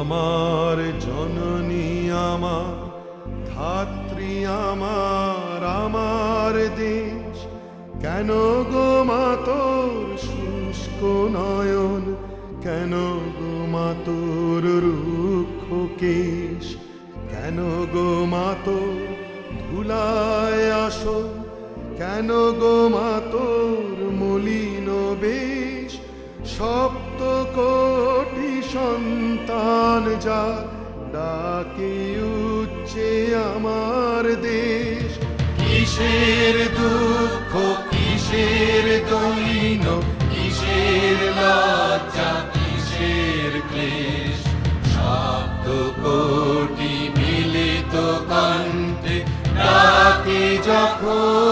আমার জননী আমার, ধাত্রী আমার আমার দেশ। কেন গো মা তোর শুষ্ক নয়ন? কেন গো মা তোর রুক্ষ কেশ? কেন গো মা তোর ধুলায় আসো কেন গো মা তোর মলিন বেশ? সপ্ত সন্তান যা ডাকে উচ্চে আমার দেশ। কিসের দুঃখ, কিসের দৈন, কিসের লজ্জা, কিসের ক্লেশ? সপ্ত কোটি মিলিত কণ্ঠে ডাকে যখন